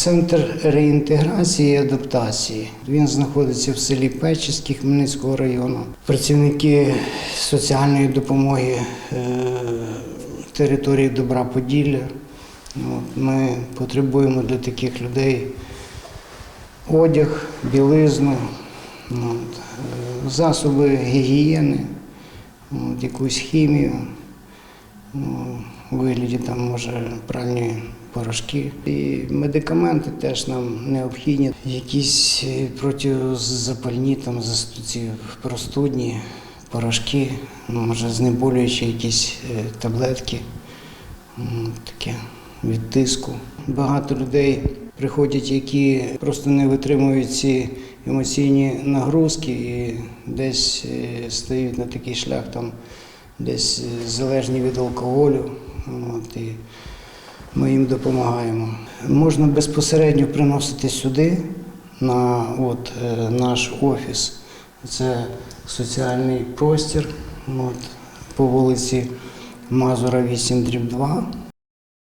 Центр реінтеграції і адаптації. Він знаходиться в селі Печиські Хмельницького району. Працівники соціальної допомоги е, території Добра Поділля. Ми потребуємо для таких людей одяг, білизну, е, засоби гігієни, якусь хімію. Вигляді там може пральні порошки. І медикаменти теж нам необхідні. Якісь е, протизапальні там застуці простудні, порошки, ну, може знеболюючі якісь е, таблетки. Таке від тиску. Багато людей приходять, які просто не витримують ці емоційні нагрузки і десь е, стають на такий шлях там десь залежні від алкоголю. От, і ми їм допомагаємо. Можна безпосередньо приносити сюди, на от, е, наш офіс. Це соціальний простір от, по вулиці Мазура 8 дріб 2.